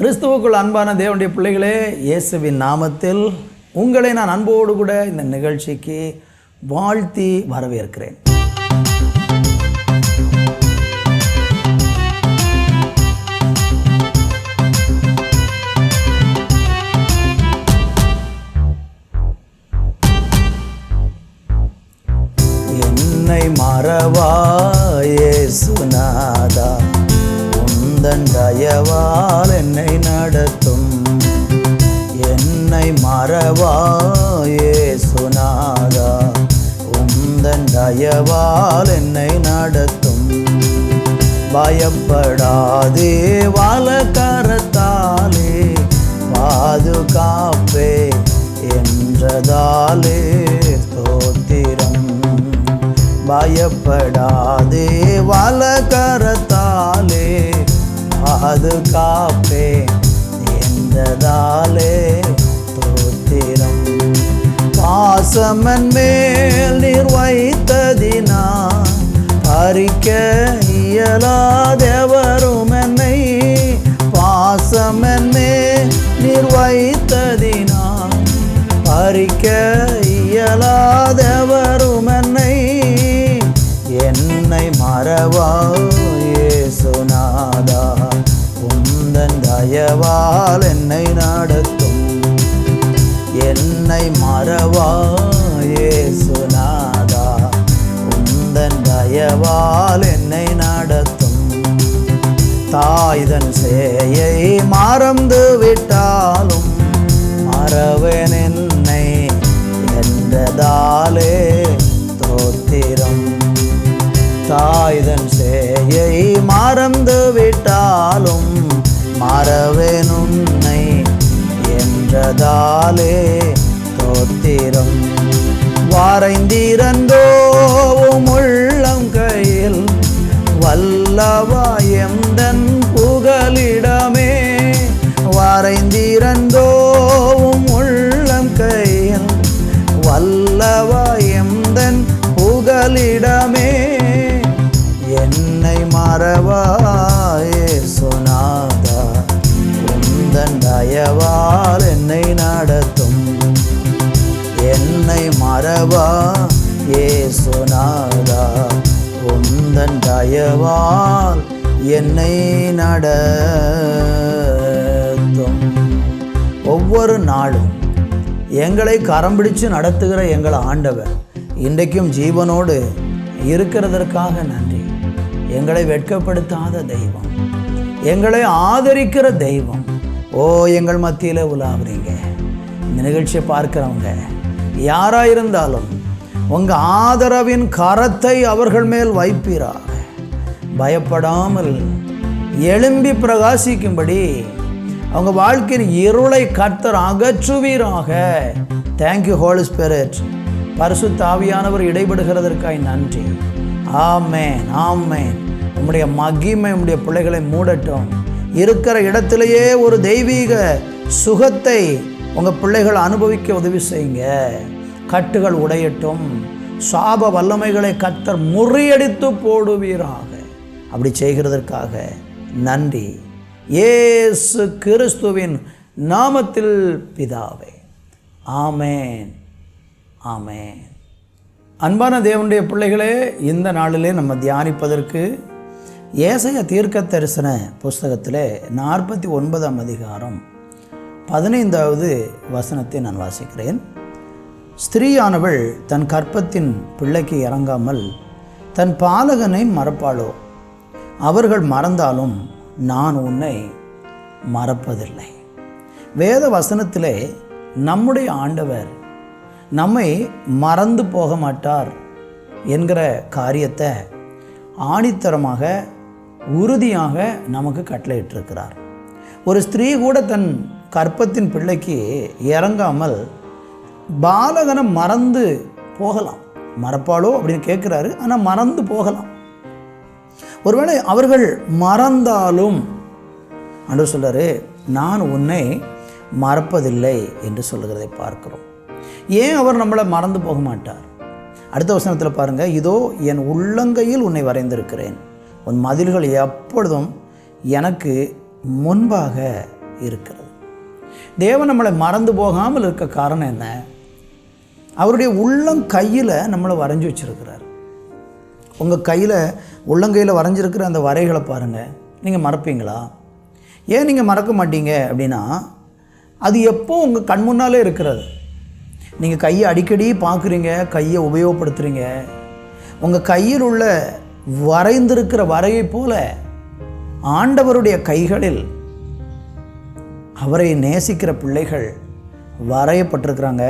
கிறிஸ்துவுக்குள் அன்பான தேவனுடைய பிள்ளைகளே இயேசுவின் நாமத்தில் உங்களை நான் அன்போடு கூட இந்த நிகழ்ச்சிக்கு வாழ்த்தி வரவேற்கிறேன். என்னை மறவா சுனாதா உந்தன் தயவால் என்னை நடத்தும். என்னை மறவாயே சுனாதா உந்தன் தயவால் என்னை நடத்தும். பயப்படாதே வலக்கரத்தாலே பாதுகாப்பே என்றதாலே தோத்திரம் பயப்படாதே வலக்கரத்தாலே பாதுகாப்பே. எந்ததாலே தோத்திரம்? பாசமன் மேல் நீர் வைத்ததினா பறிக்க இயலாதவரும் என்னை பாசமன் மேல் நீர் வைத்ததினா பறிக்க இயலாதவரும் என்னை என்னை மறவா தயவால் என்னை நடத்தும். என்னை மறவாயே சுனாதா உந்தன் தயவால் என்னை நடத்தும். தாய்தன் சேயை மறந்து விட்டாலும் மறவேன் என்னை என்றதாலே தோத்திரம். தாய்தன் சேயை மறந்து வந்தாலே தோத்திரம். வாரைந்திரந்தோவும் உள்ளம் கையில் வல்லவாயந்தன் புகலிடமே. வாரைந்திரந்தோவும் உள்ளம் கையில் வல்லவாயந்தன் புகலிடமே. என்னை மறவாயே சொனாதா உந்தன் தயவா தயவால் என்னை நடத்தும். ஒவ்வொரு நாளும் எங்களை கரம் பிடிச்சு நடத்துகிற எங்கள் ஆண்டவர் இன்றைக்கும் ஜீவனோடு இருக்கிறதற்காக நன்றி. எங்களை வெட்கப்படுத்தாத தெய்வம். எங்களை ஆதரிக்கிற தெய்வம். ஓ எங்கள் மத்தியில் உலாவுறீங்க. இந்த நிகழ்ச்சியை பார்க்குறவங்க யாராக இருந்தாலும் உங்கள் ஆதரவின் கரத்தை அவர்கள் மேல் வைப்பீரா? பயப்படாமல் எழும்பி பிரகாசிக்கும்படி அவங்க வாழ்க்கையின் இருளை கர்த்தர் அகற்றுவீராக. தேங்க்யூ ஹோல் ஸ்பிரிட் பரிசு தாவியானவர் இடைபடுகிறதற்காய் நன்றி. ஆமேன் ஆமேன் உம்முடைய மகிமை உம்முடைய பிள்ளைகளை மூடட்டும். இருக்கிற இடத்திலேயே ஒரு தெய்வீக சுகத்தை உங்கள் பிள்ளைகள் அனுபவிக்க உதவி செய்யுங்க. கட்டுகள் உடையட்டும். சாப வல்லமைகளை கத்தர் முறியடித்து போடுவீராக. அப்படி செய்கிறதற்காக நன்றி. ஏசு கிறிஸ்துவின் நாமத்தில் பிதாவே. ஆமேன். ஆமேன். அன்பான தேவனுடைய பிள்ளைகளே இந்த நாளிலே நம்ம தியானிப்பதற்கு ஏசைய தீர்க்க தரிசன புஸ்தகத்தில் நாற்பத்தி ஒன்பதாம் அதிகாரம் பதினைந்தாவது வசனத்தை நான் வாசிக்கிறேன். ஸ்திரீயானவள் தன் கற்பத்தின் பிள்ளைக்கு இறங்காமல் தன் பாலகனை மறப்பாளோ? அவர்கள் மறந்தாலும் நான் உன்னை மறப்பதில்லை. வேத வசனத்திலே நம்முடைய ஆண்டவர் நம்மை மறந்து போக மாட்டார் என்கிற காரியத்தை ஆணித்தரமாக உறுதியாக நமக்கு கட்டளையிட்டிருக்கிறார். ஒரு ஸ்திரீ கூட தன் கற்பத்தின் பிள்ளைக்கு இறங்காமல் பாலகனை மறந்து போகலாம். மறப்பாளோ அப்படின்னு கேட்குறாரு ஆனால் மறந்து போகலாம். ஒருவேளை அவர்கள் மறந்தாலும் அன்று சொல்கிறாரு நான் உன்னை மறப்பதில்லை என்று சொல்கிறதை பார்க்கிறோம். ஏன் அவர் நம்மளை மறந்து போக மாட்டார்? அடுத்த வசனத்தில் பாருங்கள் இதோ என் உள்ளங்கையில் உன்னை வரைந்திருக்கிறேன். உன் மதில்கள் எப்பொழுதும் எனக்கு முன்பாக இருக்கிறது. தேவன் நம்மளை மறந்து போகாமல் இருக்க காரணம் என்ன? அவருடைய உள்ளம் கையில் நம்மளை வரைஞ்சி வச்சுருக்கிறார். உங்கள் கையில் உள்ளங்கையில் வரைஞ்சிருக்கிற அந்த வரைகளை பாருங்கள் நீங்கள் மறப்பீங்களா? ஏன் நீங்கள் மறக்க மாட்டீங்க அப்படின்னா அது எப்போ உங்கள் கண் முன்னாலே இருக்கிறது. நீங்கள் கையை அடிக்கடி பார்க்குறீங்க கையை உபயோகப்படுத்துகிறீங்க உங்கள் கையில் உள்ள வரைந்திருக்கிற வரையைப் போல ஆண்டவருடைய கைகளில் அவரை நேசிக்கிற பிள்ளைகள் வரையப்பட்டிருக்கிறாங்க.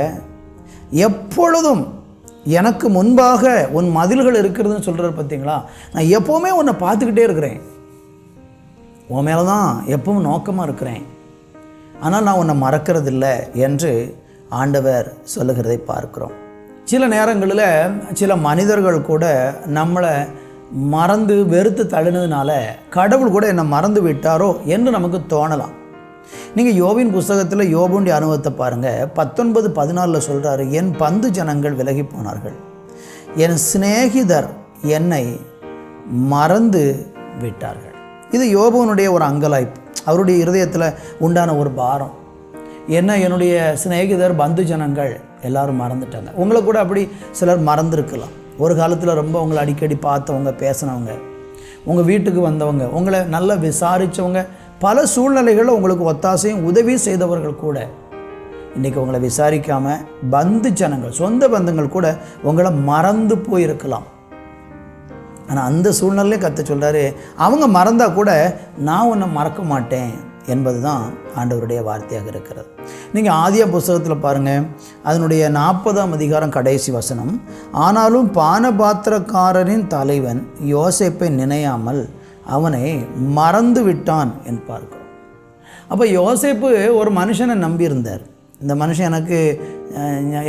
எப்பொழுதும் எனக்கு முன்பாக உன் மதில்கள் இருக்கிறதுன்னு சொல்கிறார் பார்த்தீங்களா? நான் எப்போவுமே உன்னை பார்த்துக்கிட்டே இருக்கிறேன். உன் மேலே தான் எப்பவும் நோக்கமாக இருக்கிறேன். ஆனால் நான் உன்னை மறக்கிறதில்ல என்று ஆண்டவர் சொல்லுகிறதை பார்க்கிறோம். சில நேரங்களில் சில மனிதர்கள் கூட நம்மளை மறந்து வெறுத்து தள்ளினதுனால கடவுள் கூட என்னை மறந்து விட்டாரோ என்று நமக்கு தோணலாம். நீங்கள் யோபின் புஸ்தகத்தில் யோபுண்டி அனுபவத்தை பாருங்கள் பத்தொன்பது பதினாலில் சொல்கிறாரு என் பந்து ஜனங்கள் விலகி போனார்கள். என் சிநேகிதர் என்னை மறந்து விட்டார்கள். இது யோபுவனுடைய ஒரு அங்கலாய்ப்பு. அவருடைய இருதயத்தில் உண்டான ஒரு பாரம். என்ன என்னுடைய சிநேகிதர் பந்து ஜனங்கள் எல்லாரும் மறந்துட்டாங்க. உங்களை கூட அப்படி சிலர் மறந்துருக்கலாம். ஒரு காலத்தில் ரொம்ப உங்களை அடிக்கடி பார்த்தவங்க பேசினவங்க உங்கள் வீட்டுக்கு வந்தவங்க உங்களை நல்லா விசாரித்தவங்க பல சூழ்நிலைகளில் உங்களுக்கு ஒத்தாசையும் உதவி செய்தவர்கள் கூட. இன்றைக்கி உங்களை விசாரிக்காமல் பந்து ஜனங்கள் சொந்த பந்தங்கள் கூட உங்களை மறந்து போயிருக்கலாம். ஆனால் அந்த சூழ்நிலையே கற்று சொல்கிறாரு அவங்க மறந்தால் கூட நான் உன்னை மறக்க மாட்டேன் என்பது தான் ஆண்டவருடைய வார்த்தையாக இருக்கிறது. நீங்கள் ஆதிய புஸ்தகத்தில் பாருங்கள் அதனுடைய நாற்பதாம் அதிகாரம் கடைசி வசனம் ஆனாலும் பானபாத்திரக்காரரின் தலைவன் யோசிப்பை நினையாமல் அவனை மறந்து விட்டான் என்று பார்க்கிறோம். அப்போ யோசேப்பு ஒரு மனுஷனை நம்பியிருந்தார். இந்த மனுஷன் எனக்கு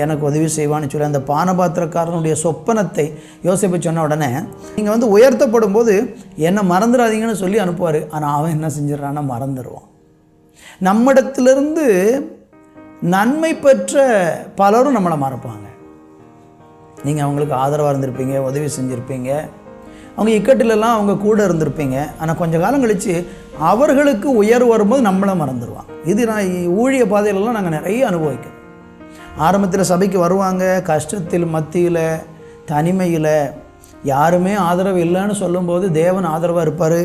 எனக்கு உதவி செய்வான்னு சொல்லி அந்த பானபாத்திரக்காரனுடைய சொப்பனத்தை யோசிப்பு சொன்ன உடனே நீங்கள் வந்து உயர்த்தப்படும் போது என்னை மறந்துடாதீங்கன்னு சொல்லி அனுப்புவார். ஆனால் அவன் என்ன செஞ்சிடறான்னா மறந்துடுவான். நம்மிடத்திலிருந்து நன்மை பெற்ற பலரும் நம்மளை மறப்பாங்க. நீங்கள் அவங்களுக்கு ஆதரவாக இருந்திருப்பீங்க உதவி செஞ்சுருப்பீங்க. அவங்க இக்கட்டிலெல்லாம் அவங்க கூட இருந்திருப்பீங்க. ஆனால் கொஞ்சம் காலம் கழித்து அவர்களுக்கு உயர்வு வரும்போது நம்மளை மறந்துடுவான் இது நான் ஊழிய பாதையிலலாம் நாங்கள் நிறைய அனுபவிக்கிறோம். ஆரம்பத்தில் சபைக்கு வருவாங்க கஷ்டத்தில் மத்தியில் தனிமையில். யாருமே ஆதரவு இல்லைன்னு சொல்லும்போது தேவன் ஆதரவாக இருப்பார்.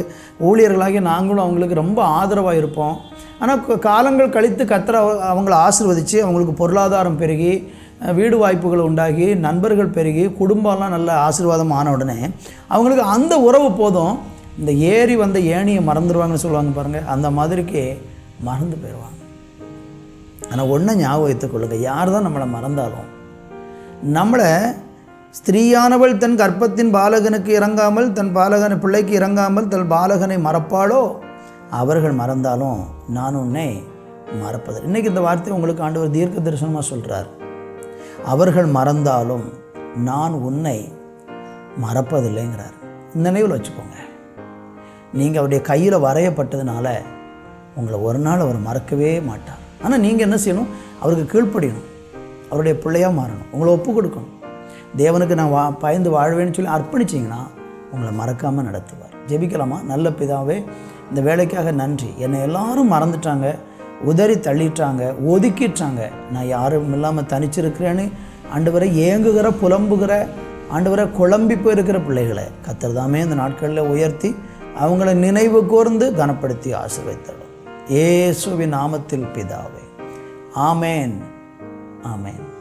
ஊழியர்களாகி நாங்களும் அவங்களுக்கு ரொம்ப ஆதரவாக இருப்போம். ஆனால் காலங்கள் கழித்து கத்திர அவங்கள ஆசிர்வதித்து அவங்களுக்கு பொருளாதாரம் பெருகி வீடு வாய்ப்புகள் உண்டாகி நண்பர்கள் பெருகி குடும்பம்லாம் நல்ல ஆசீர்வாதம் ஆன உடனே அவங்களுக்கு அந்த உறவு போதும். இந்த ஏறி வந்த ஏணியை மறந்துடுவாங்கன்னு சொல்லுவாங்க பாருங்கள் அந்த மாதிரிக்கு மறந்து போயிடுவாங்க. ஆனால் ஒன்றை ஞாபகம் வைத்துக் யார் தான் நம்மளை மறந்தாலும் நம்மளை ஸ்திரீயானவள் தன் கர்ப்பத்தின் பாலகனுக்கு இறங்காமல் தன் பாலகனை பிள்ளைக்கு இறங்காமல் தன் பாலகனை மறப்பாளோ? அவர்கள் மறந்தாலும் நான் உன்னை மறப்பதில்லை. இன்றைக்கி இந்த வார்த்தை உங்களுக்கு ஆண்டவர் தீர்க்க தரிசனமாக சொல்கிறார் அவர்கள் மறந்தாலும் நான் உன்னை மறப்பதில்லைங்கிறார். நினைவில் வச்சுக்கோங்க. நீங்கள் அவருடைய கையில் வரையப்பட்டதுனால உங்களை ஒரு நாள் அவர் மறக்கவே மாட்டார். ஆனால் நீங்கள் என்ன செய்யணும்? அவருக்கு கீழ்ப்படியணும். அவருடைய பிள்ளையாக மாறணும். உங்களை ஒப்பு கொடுக்கணும். தேவனுக்கு நான் வா பயந்து வாழ்வேன்னு சொல்லி அர்ப்பணிச்சிங்கன்னா உங்களை மறக்காமல் நடத்துவார். ஜெபிக்கலாமா? நல்ல பிதாவே இந்த வேலைக்காக நன்றி. என்னை எல்லாரும் மறந்துட்டாங்க. உதறி தள்ளிட்டாங்க ஒதுக்கிட்டாங்க. நான் யாரும் இல்லாமல் தனிச்சிருக்கிறேன்னு ஆண்டவரை ஏங்குகிற புலம்புகிற ஆண்டவரை குழம்பி போயிருக்கிற பிள்ளைகளை கத்தர் தாமே இந்த நாட்களில் உயர்த்தி அவங்கள நினைவு கூர்ந்து கனப்படுத்தி ஆசீர்வதித்தரும் ஏசுவின் நாமத்தில் பிதாவே. ஆமேன். ஆமேன்.